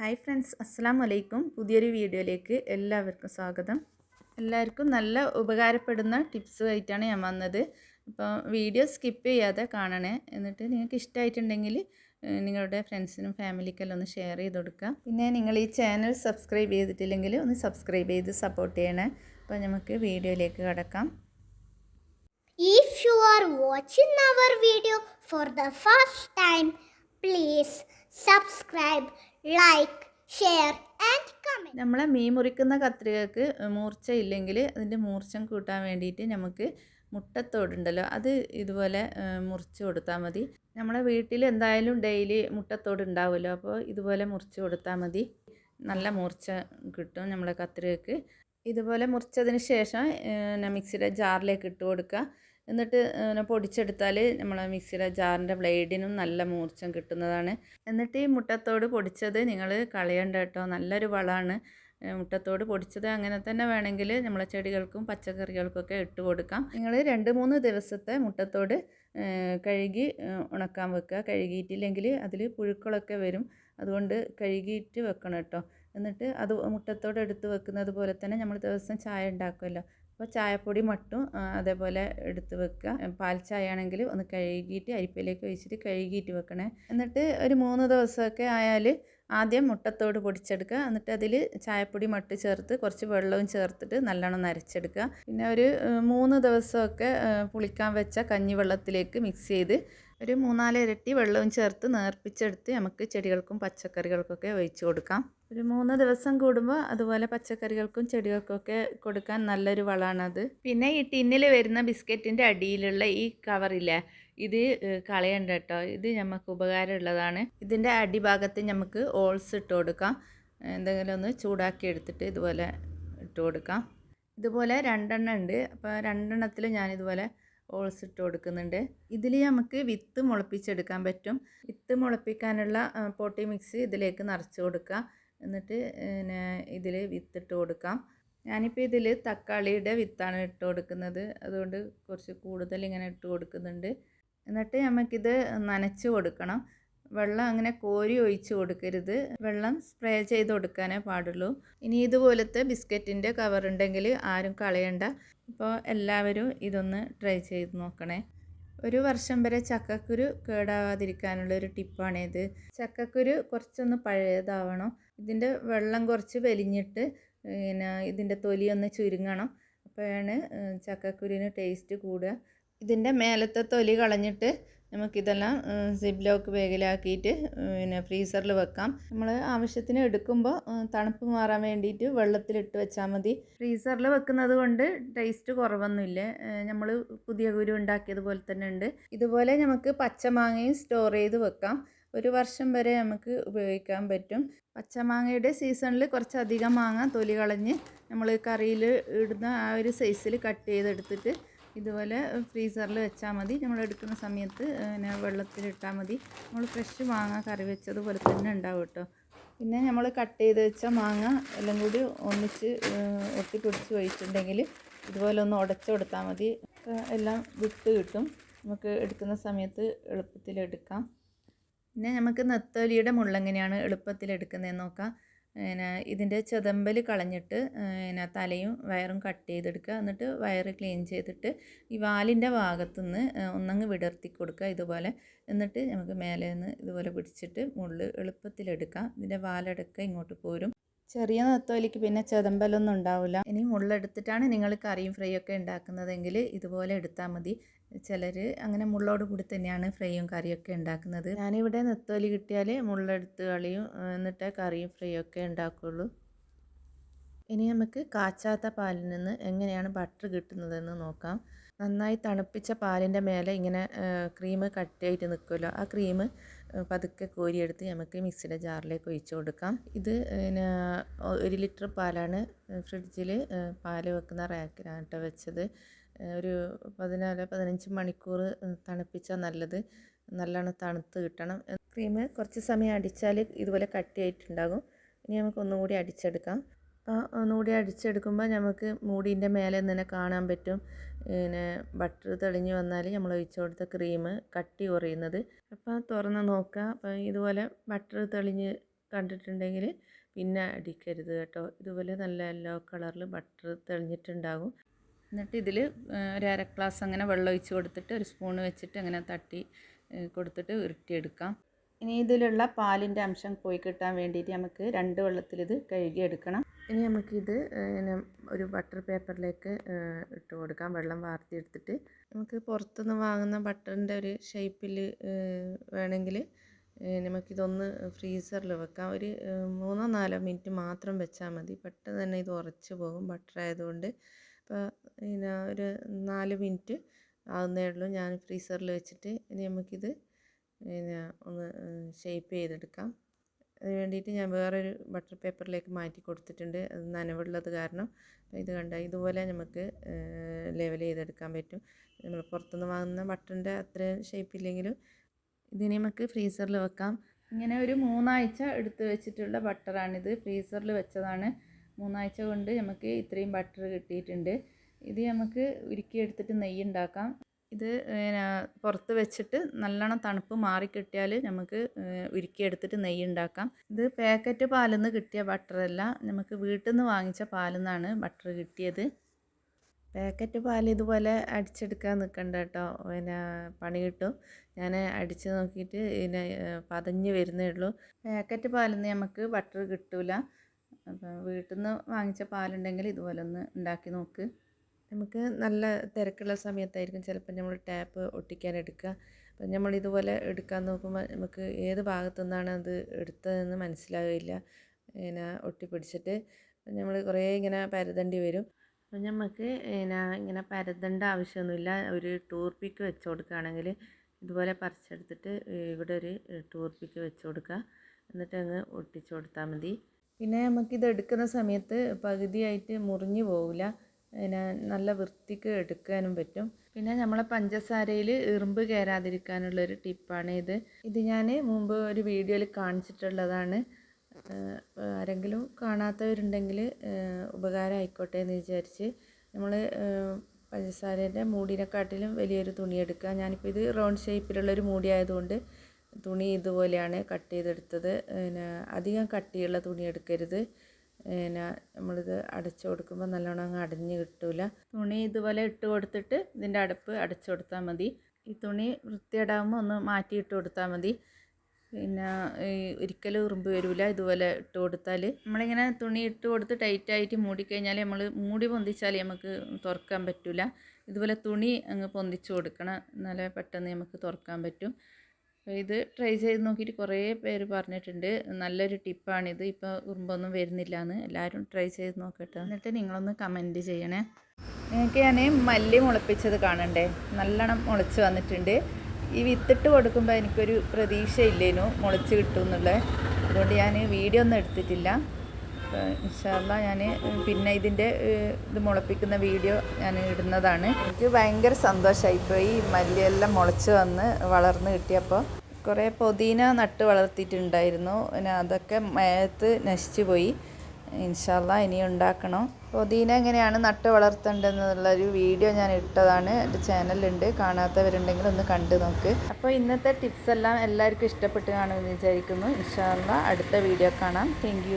Hi friends അസ്സാം വലൈക്കും പുതിയൊരു വീഡിയോയിലേക്ക് എല്ലാവർക്കും സ്വാഗതം. എല്ലാവർക്കും നല്ല ഉപകാരപ്പെടുന്ന ടിപ്സുമായിട്ടാണ് ഞാൻ വന്നത്. അപ്പോൾ വീഡിയോ സ്കിപ്പ് ചെയ്യാതെ കാണണേ. എന്നിട്ട് നിങ്ങൾക്ക് ഇഷ്ടമായിട്ടുണ്ടെങ്കിൽ നിങ്ങളുടെ ഫ്രണ്ട്സിനും ഫാമിലിക്കെല്ലാം ഒന്ന് ഷെയർ ചെയ്ത് കൊടുക്കുക. പിന്നെ നിങ്ങൾ ഈ ചാനൽ സബ്സ്ക്രൈബ് ചെയ്തിട്ടില്ലെങ്കിൽ ഒന്ന് സബ്സ്ക്രൈബ് ചെയ്ത് സപ്പോർട്ട് ചെയ്യണേ. അപ്പോൾ നമുക്ക് വീഡിയോയിലേക്ക് കടക്കാം. If you are watching our video for the first time, please subscribe, like, share and comment നമ്മളെ മീൻ മുറിക്കുന്ന കത്രികക്ക് മൂർച്ച ഇല്ലെങ്കിൽ അതിന്റെ മൂർച്ചം കൂട്ടാൻ വേണ്ടിയിട്ട് നമുക്ക് മുട്ടത്തോടുണ്ടല്ലോ. അത് ഇതുപോലെ മുറിച്ച് കൊടുത്താൽ മതി. നമ്മളെ വീട്ടിൽ എന്തായാലും ഡെയിലി മുട്ടത്തോട് ഉണ്ടാവുമല്ലോ. അപ്പോൾ ഇതുപോലെ മുറിച്ച് കൊടുത്താൽ മതി. നല്ല മൂർച്ച കിട്ടും നമ്മളെ കത്രികക്ക്. ഇതുപോലെ മുറിച്ചതിന് ശേഷം മിക്സിയുടെ ജാറിലേക്ക് ഇട്ട് കൊടുക്കുക. എന്നിട്ട് പൊടിച്ചെടുത്താൽ നമ്മളെ മിക്സിയുടെ ജാറിന്റെ ബ്ലേഡിനും നല്ല മൂർച്ചം കിട്ടുന്നതാണ്. എന്നിട്ട് ഈ മുട്ടത്തോട് പൊടിച്ചത് നിങ്ങൾ കളയണ്ട കേട്ടോ. നല്ലൊരു വളമാണ്. മുട്ടത്തോട് പൊടിച്ചത് അങ്ങനെ തന്നെ വേണമെങ്കിൽ നമ്മളെ ചെടികൾക്കും പച്ചക്കറികൾക്കൊക്കെ ഇട്ട് കൊടുക്കാം. നിങ്ങൾ രണ്ട് മൂന്ന് ദിവസത്തെ മുട്ടത്തോട് കഴുകി ഉണക്കാൻ വെക്കുക. കഴുകിയിട്ടില്ലെങ്കിൽ അതിൽ പുഴുക്കളൊക്കെ വരും. അതുകൊണ്ട് കഴുകിയിട്ട് വെക്കണം കേട്ടോ. എന്നിട്ട് അത് മുട്ടത്തോട് എടുത്ത് വെക്കുന്നത് പോലെ തന്നെ നമ്മൾ ദിവസം ചായ ഉണ്ടാക്കുമല്ലോ. അപ്പോൾ ചായപ്പൊടി മട്ടും അതേപോലെ എടുത്ത് വെക്കുക. പാൽ ചായ ആണെങ്കിൽ ഒന്ന് കഴുകിയിട്ട് അരിപ്പയിലേക്ക് ഒഴിച്ചിട്ട് കഴുകിയിട്ട് വെക്കണേ. എന്നിട്ട് ഒരു മൂന്ന് ദിവസമൊക്കെ ആയാൽ ആദ്യം മുട്ടത്തോട് പൊടിച്ചെടുക്കുക. എന്നിട്ട് അതിൽ ചായപ്പൊടി മട്ട് ചേർത്ത് കുറച്ച് വെള്ളവും ചേർത്തിട്ട് നല്ലോണം നരച്ചെടുക്കുക. പിന്നെ ഒരു മൂന്ന് ദിവസമൊക്കെ പുളിക്കാൻ വെച്ച കഞ്ഞിവെള്ളത്തിലേക്ക് മിക്സ് ചെയ്ത് ഒരു മൂന്നാൽ ഇരട്ടി വെള്ളവും ചേർത്ത് നേർപ്പിച്ചെടുത്ത് നമുക്ക് ചെടികൾക്കും പച്ചക്കറികൾക്കൊക്കെ ഒഴിച്ചു കൊടുക്കാം. ഒരു മൂന്ന് ദിവസം കൂടുമ്പോൾ അതുപോലെ പച്ചക്കറികൾക്കും ചെടികൾക്കൊക്കെ കൊടുക്കാൻ നല്ലൊരു വളമാണത്. പിന്നെ ഈ ടിന്നിൽ വരുന്ന ബിസ്ക്കറ്റിന്റെ അടിയിലുള്ള ഈ കവറില്ലേ ഇത് കളയണ്ട കേട്ടോ ഇത് നമുക്ക് ഉപകാരമുള്ളതാണ്. ഇതിന്റെ അടിഭാഗത്ത് നമുക്ക് ഓൾസ് ഇട്ട് കൊടുക്കാം. എന്തെങ്കിലും ഒന്ന് ചൂടാക്കി എടുത്തിട്ട് ഇതുപോലെ ഇട്ട് കൊടുക്കാം. ഇതുപോലെ രണ്ടെണ്ണം ഉണ്ട്. അപ്പോൾ രണ്ടെണ്ണത്തിൽ ഞാനിതുപോലെ ഓൾസ് ഇട്ട് കൊടുക്കുന്നുണ്ട്. ഇതിൽ നമുക്ക് വിത്ത് മുളപ്പിച്ചെടുക്കാൻ പറ്റും. വിത്ത് മുളപ്പിക്കാനുള്ള പോട്ടി മിക്സ് ഇതിലേക്ക് നിറച്ച് കൊടുക്കുക എന്നിട്ട് പിന്നെ ഇതിൽ വിത്തിട്ട് കൊടുക്കാം. ഞാനിപ്പോൾ ഇതിൽ തക്കാളിയുടെ വിത്താണ് ഇട്ട് കൊടുക്കുന്നത്. അതുകൊണ്ട് കുറച്ച് കൂടുതൽ ഇങ്ങനെ ഇട്ട് കൊടുക്കുന്നുണ്ട്. എന്നിട്ട് നമുക്കിത് നനച്ച് കൊടുക്കണം. വെള്ളം അങ്ങനെ കോരി ഒഴിച്ച് കൊടുക്കരുത്. വെള്ളം സ്പ്രേ ചെയ്ത് കൊടുക്കാനേ പാടുള്ളൂ. ഇനി ഇതുപോലത്തെ ബിസ്ക്കറ്റിന്റെ കവർ ഉണ്ടെങ്കിൽ ആരും കളയണ്ട. അപ്പോൾ എല്ലാവരും ഇതൊന്ന് ട്രൈ ചെയ്ത് നോക്കണേ. ഒരു വർഷം വരെ ചക്കക്കുരു കേടാവാതിരിക്കാനുള്ള ഒരു ടിപ്പാണിത്. ചക്കക്കുരു കുറച്ചൊന്ന് പഴയതാവണം. ഇതിന്റെ വെള്ളം കുറച്ച് വലിഞ്ഞിട്ട് പിന്നെ ഇതിന്റെ തൊലിയൊന്ന് ചുരുങ്ങണം. അപ്പോഴാണ് ചക്കക്കുരുവിന് ടേസ്റ്റ് കൂടുക. ഇതിന്റെ മേലത്തെ തൊലി കളഞ്ഞിട്ട് നമുക്കിതെല്ലാം സിബ് ലോക്ക് ബാഗിലാക്കിയിട്ട് പിന്നെ ഫ്രീസറിൽ വെക്കാം. നമ്മൾ ആവശ്യത്തിന് എടുക്കുമ്പോൾ തണുപ്പ് മാറാൻ വേണ്ടിയിട്ട് വെള്ളത്തിലിട്ട് വെച്ചാൽ മതി. ഫ്രീസറിൽ വെക്കുന്നത് കൊണ്ട് ടേസ്റ്റ് കുറവൊന്നുമില്ല. നമ്മൾ പുതിയ കുരു ഉണ്ടാക്കിയതുപോലെ തന്നെ ഉണ്ട്. ഇതുപോലെ നമുക്ക് പച്ചമാങ്ങയും സ്റ്റോർ ചെയ്ത് വെക്കാം. ഒരു വർഷം വരെ നമുക്ക് ഉപയോഗിക്കാൻ പറ്റും. പച്ചമാങ്ങയുടെ സീസണിൽ കുറച്ചധികം മാങ്ങ തൊലി കളഞ്ഞ് നമ്മൾ കറിയിൽ ഇടുന്ന ആ ഒരു സൈസിൽ കട്ട് ചെയ്തെടുത്തിട്ട് ഇതുപോലെ ഫ്രീസറിൽ വെച്ചാൽ മതി. നമ്മൾ എടുക്കുന്ന സമയത്ത് പിന്നെ വെള്ളത്തിലിട്ടാൽ മതി. നമ്മൾ ഫ്രഷ് മാങ്ങ കറി വെച്ചതുപോലെ തന്നെ ഉണ്ടാവും കേട്ടോ. പിന്നെ നമ്മൾ കട്ട് ചെയ്ത് വെച്ച മാങ്ങ എല്ലാം കൂടി ഒന്നിച്ച് ഒട്ടിപ്പിടിച്ച് വെച്ചിട്ടുണ്ടെങ്കിൽ ഇതുപോലെ ഒന്ന് ഉടച്ചു കൊടുത്താൽ മതി. എല്ലാം വിട്ട് കിട്ടും. നമുക്ക് എടുക്കുന്ന സമയത്ത് എളുപ്പത്തിൽ എടുക്കാം. പിന്നെ നമുക്ക് നെത്തോലിയുടെ മുള്ളെങ്ങനെയാണ് എളുപ്പത്തിൽ എടുക്കുന്നതെന്ന് നോക്കാം. പിന്നെ ഇതിന്റെ ചെതമ്പൽ കളഞ്ഞിട്ട് പിന്നെ തലയും വയറും കട്ട് ചെയ്തെടുക്കുക. എന്നിട്ട് വയറ് ക്ലീൻ ചെയ്തിട്ട് ഈ വാലിന്റെ ഭാഗത്തുനിന്ന് ഒന്നങ്ങ് വിടർത്തി കൊടുക്കുക ഇതുപോലെ. എന്നിട്ട് നമുക്ക് മേലെ നിന്ന് ഇതുപോലെ പിടിച്ചിട്ട് മുള്ള് എളുപ്പത്തിലെടുക്കാം. ഇതിന്റെ വാലടക്കം ഇങ്ങോട്ട് പോരും. ചെറിയ നത്തോലിക്ക് പിന്നെ ചെതമ്പലൊന്നും ഉണ്ടാവില്ല ഇനി മുള്ളെടുത്തിട്ടാണ് നിങ്ങൾ കറിയും ഫ്രൈ ഒക്കെ ഉണ്ടാക്കുന്നതെങ്കിൽ ഇതുപോലെ എടുത്താൽ മതി. ചിലർ അങ്ങനെ മുള്ളോട് കൂടി തന്നെയാണ് ഫ്രൈയും കറിയൊക്കെ ഉണ്ടാക്കുന്നത്. ഞാനിവിടെ നത്തോലി കിട്ടിയാൽ മുള്ളെടുത്ത് കളിയും എന്നിട്ടേ കറിയും ഫ്രൈ ഒക്കെ ഉണ്ടാക്കുള്ളൂ. ഇനി നമുക്ക് കാച്ചാത്ത പാലിൽ നിന്ന് എങ്ങനെയാണ് ബട്ടർ കിട്ടുന്നതെന്ന് നോക്കാം. നന്നായി തണുപ്പിച്ച പാലിന്റെ മേലെ ഇങ്ങനെ ക്രീം കട്ടിയായിട്ട് നിൽക്കുമല്ലോ ആ ക്രീം പതുക്കെ കോരിയെടുത്ത് നമുക്ക് മിക്സിയുടെ ജാറിലേക്ക് ഒഴിച്ചു കൊടുക്കാം. ഇത് പിന്നെ ഒരു ലിറ്റർ പാലാണ് ഫ്രിഡ്ജിൽ പാൽ വെക്കുന്ന റാക്കിലാണ് കേട്ടോ വെച്ചത്. ഒരു പതിനാല് പതിനഞ്ച് മണിക്കൂർ തണുപ്പിച്ചാൽ നല്ലത്. നല്ലോണം തണുത്ത് കിട്ടണം. ക്രീം കുറച്ച് സമയം അടിച്ചാൽ ഇതുപോലെ കട്ടിയായിട്ടുണ്ടാകും. ഇനി നമുക്ക് ഒന്നുകൂടി അടിച്ചെടുക്കാം. അപ്പോൾ ഒന്നുകൂടി അടിച്ചെടുക്കുമ്പോൾ നമുക്ക് മൂടീന്റെ മേലെ നിന്നെ കാണാൻ പറ്റും. പിന്നെ ബട്ടർ തെളിഞ്ഞ് വന്നാൽ നമ്മൾ ഒഴിച്ചു കൊടുത്ത ക്രീം കട്ടി കുറയുന്നത് അപ്പോൾ തുറന്ന് നോക്കുക. അപ്പോൾ ഇതുപോലെ ബട്ടർ തെളിഞ്ഞ് കണ്ടിട്ടുണ്ടെങ്കിൽ പിന്നെ അടിക്കരുത് കേട്ടോ. ഇതുപോലെ നല്ല യെല്ലോ കളറിൽ ബട്ടർ തെളിഞ്ഞിട്ടുണ്ടാകും. എന്നിട്ട് ഇതിൽ ഒരു അര ഗ്ലാസ് അങ്ങനെ വെള്ളം ഒഴിച്ച് കൊടുത്തിട്ട് ഒരു സ്പൂൺ വെച്ചിട്ട് അങ്ങനെ തട്ടി കൊടുത്തിട്ട് ഉരുട്ടിയെടുക്കാം. ഇനി ഇതിലുള്ള പാലിന്റെ അംശം പോയി കിട്ടാൻ വേണ്ടിയിട്ട് നമുക്ക് രണ്ട് വെള്ളത്തിൽ ഇത് കഴുകിയെടുക്കണം. ഇനി നമുക്കിത് ഇങ്ങനെ ഒരു ബട്ടർ പേപ്പറിലേക്ക് ഇട്ട് കൊടുക്കാം. വെള്ളം വാർത്തിയെടുത്തിട്ട്. നമുക്ക് പുറത്തുനിന്ന് വാങ്ങുന്ന ബട്ടറിന്റെ ഒരു ഷേപ്പിൽ വേണമെങ്കിൽ നമുക്കിതൊന്ന് ഫ്രീസറിൽ വെക്കാം. ഒരു മൂന്നോ നാലോ മിനിറ്റ് മാത്രം വെച്ചാൽ മതി. പെട്ടെന്ന് തന്നെ ഇത് ഉറച്ചു പോകും ബട്ടർ ആയതുകൊണ്ട്. അപ്പോൾ പിന്നെ ഒരു നാല് മിനിറ്റ് ആവുന്നേ ഉള്ളൂ. ഞാൻ ഫ്രീസറിൽ വെച്ചിട്ട് ഇനി നമുക്കിത് പിന്നെ ഒന്ന് ഷേപ്പ് ചെയ്തെടുക്കാം. അതിന് വേണ്ടിയിട്ട് ഞാൻ വേറൊരു ബട്ടർ പേപ്പറിലേക്ക് മാറ്റി കൊടുത്തിട്ടുണ്ട്. അത് നനവുള്ളത് കാരണം ഇത് കണ്ട ഇതുപോലെ നമുക്ക് ലെവൽ ചെയ്തെടുക്കാൻ പറ്റും. നമ്മൾ പുറത്തുനിന്ന് വാങ്ങുന്ന ബട്ടറിന്റെ അത്ര ഷേപ്പില്ലെങ്കിലും ഇതിനെ നമുക്ക് ഫ്രീസറിൽ വെക്കാം. ഇങ്ങനെ ഒരു മൂന്നാഴ്ച എടുത്ത് വെച്ചിട്ടുള്ള ബട്ടറാണിത്. ഫ്രീസറിൽ വെച്ചതാണ്. മൂന്നാഴ്ച കൊണ്ട് നമുക്ക് ഇത്രയും ബട്ടർ കിട്ടിയിട്ടുണ്ട്. ഇത് നമുക്ക് ഉരുക്കിയെടുത്തിട്ട് നെയ്യ് ഉണ്ടാക്കാം. ഇത് പുറത്ത് വെച്ചിട്ട് നല്ലോണം തണുപ്പ് മാറിക്കിട്ടിയാൽ നമുക്ക് ഉരുക്കിയെടുത്തിട്ട് നെയ്യ് ഉണ്ടാക്കാം ഇത് പാക്കറ്റ് പാലിൽ നിന്ന് കിട്ടിയ ബട്ടറല്ല. നമുക്ക് വീട്ടിൽ നിന്ന് വാങ്ങിച്ച പാലിൽ നിന്നാണ് ബട്ടർ കിട്ടിയത്. പാക്കറ്റ് പാൽ ഇതുപോലെ അടിച്ചെടുക്കാൻ നിൽക്കണ്ട കേട്ടോ. പിന്നെ പണി കിട്ടും. ഞാൻ അടിച്ച് നോക്കിയിട്ട് പിന്നെ പതഞ്ഞ് വരുന്നേ ഉള്ളൂ. പാക്കറ്റ് പാലിൽ നിന്ന് നമുക്ക് ബട്ടർ കിട്ടില്ല അപ്പം വീട്ടിൽ നിന്ന് വാങ്ങിച്ച പാലുണ്ടെങ്കിൽ ഇതുപോലെ ഒന്ന് ഉണ്ടാക്കി നോക്ക്. നമുക്ക് നല്ല തിരക്കുള്ള സമയത്തായിരിക്കും ചിലപ്പോൾ നമ്മൾ ടാപ്പ് ഒട്ടിക്കാൻ എടുക്കുക. അപ്പം നമ്മൾ ഇതുപോലെ എടുക്കാൻ നോക്കുമ്പോൾ നമുക്ക് ഏത് ഭാഗത്തു നിന്നാണ് അത് എടുത്തതെന്ന് മനസ്സിലാവില്ല. പിന്നെ ഒട്ടിപ്പിടിച്ചിട്ട് നമ്മൾ കുറേ ഇങ്ങനെ പരതേണ്ടി വരും. അപ്പം നമുക്ക് പിന്നെ ഇങ്ങനെ പരതേണ്ട ആവശ്യമൊന്നുമില്ല. ഒരു ടൂർപ്പിക്ക് വെച്ച് കൊടുക്കുകയാണെങ്കിൽ ഇതുപോലെ പറിച്ചെടുത്തിട്ട് ഇവിടെ ഒരു ടൂർപ്പിക്ക് വെച്ച് കൊടുക്കുക. എന്നിട്ട് അങ്ങ് ഒട്ടിച്ചു കൊടുത്താൽ മതി. പിന്നെ നമുക്കിത് എടുക്കുന്ന സമയത്ത് പകുതിയായിട്ട് മുറിഞ്ഞു പോവില്ല. പിന്നെ നല്ല വൃത്തിക്ക് എടുക്കാനും പറ്റും. പിന്നെ നമ്മളെ പഞ്ചസാരയിൽ ഇറുമ്പ് കയറാതിരിക്കാനുള്ളൊരു ടിപ്പാണ് ഇത്. ഇത് ഞാൻ മുമ്പ് ഒരു വീഡിയോയിൽ കാണിച്ചിട്ടുള്ളതാണ്. ആരെങ്കിലും കാണാത്തവരുണ്ടെങ്കിൽ ഉപകാരം ആയിക്കോട്ടെ എന്ന് വിചാരിച്ച് നമ്മൾ പഞ്ചസാരേന്റെ മൂടിനെക്കാട്ടിലും വലിയൊരു തുണി എടുക്കുക. ഞാനിപ്പോൾ ഇത് റൗണ്ട് ഷേപ്പിലുള്ളൊരു മൂടി ആയതുകൊണ്ട് തുണി ഇതുപോലെയാണ് കട്ട് ചെയ്തെടുത്തത്. പിന്നെ അധികം കട്ടിയുള്ള തുണി എടുക്കരുത്. പിന്നെ നമ്മളിത് അടച്ചു കൊടുക്കുമ്പോൾ നല്ലോണം അങ്ങ് അടഞ്ഞ് കിട്ടില്ല തുണി ഇതുപോലെ ഇട്ട് കൊടുത്തിട്ട് ഇതിന്റെ അടപ്പ് അടച്ചു കൊടുത്താൽ മതി. ഈ തുണി വൃത്തിയേടാകുമ്പോൾ ഒന്ന് മാറ്റി ഇട്ട് കൊടുത്താൽ മതി. പിന്നെ ഈ ഒരിക്കലും ഉറുമ്പ് വരില്ല ഇതുപോലെ ഇട്ട് കൊടുത്താൽ നമ്മളിങ്ങനെ തുണി ഇട്ട് കൊടുത്ത് ടൈറ്റായിട്ട് മൂടിക്കഴിഞ്ഞാൽ നമ്മൾ മൂടി പൊന്തിച്ചാൽ നമുക്ക് തുറക്കാൻ പറ്റില്ല ഇതുപോലെ തുണി അങ്ങ് പൊന്തിച്ച് കൊടുക്കണം. എന്നാലേ പെട്ടെന്ന് നമുക്ക് തുറക്കാൻ പറ്റും. ഇത് ട്രൈ ചെയ്ത് നോക്കിയിട്ട് കുറേ പേര് പറഞ്ഞിട്ടുണ്ട്. നല്ലൊരു ടിപ്പാണിത് ഇപ്പോൾ ഉറുമ്പൊന്നും വരുന്നില്ല എന്ന് എല്ലാവരും ട്രൈ ചെയ്ത് നോക്കട്ടെ. എന്നിട്ട് നിങ്ങളൊന്ന് കമന്റ് ചെയ്യണേ. നിങ്ങൾക്ക് ഞാൻ മല്ലി മുളപ്പിച്ചത് കാണണ്ടേ? നല്ലോണം മുളച്ച് വന്നിട്ടുണ്ട്. ഈ വിത്തിട്ട് കൊടുക്കുമ്പോൾ എനിക്കൊരു പ്രതീക്ഷയില്ലേനു മുളച്ച് കിട്ടും എന്നുള്ളത്. അതുകൊണ്ട് ഞാൻ വീഡിയോ ഒന്നും എടുത്തിട്ടില്ല. ഇൻഷാല്ല ഞാൻ പിന്നെ ഇതിന്റെ ഇത് മുളപ്പിക്കുന്ന വീഡിയോ ഞാൻ ഇടുന്നതാണ്. എനിക്ക് ഭയങ്കര സന്തോഷമായിപ്പോയി മല്ലിയെല്ലാം മുളച്ച് വന്ന് വളർന്ന് കിട്ടിയപ്പോൾ കുറേ പൊതീന നട്ട് വളർത്തിയിട്ടുണ്ടായിരുന്നു. പിന്നെ അതൊക്കെ മേത്ത് നശിച്ചു പോയി. ഇൻഷാല്ല ഇനി ഉണ്ടാക്കണം. പൊതീന എങ്ങനെയാണ് നട്ട് വളർത്തേണ്ടതെന്നുള്ളൊരു വീഡിയോ ഞാൻ ഇട്ടതാണ്. എന്റെ ചാനലുണ്ട് കാണാത്തവരുണ്ടെങ്കിൽ ഒന്ന് കണ്ടു നോക്ക്. അപ്പോൾ ഇന്നത്തെ ടിപ്സ് എല്ലാം എല്ലാവർക്കും ഇഷ്ടപ്പെട്ട് കാണുമെന്ന് വിചാരിക്കുന്നു. ഇൻഷാല്ല അടുത്ത വീഡിയോ കാണാം. താങ്ക്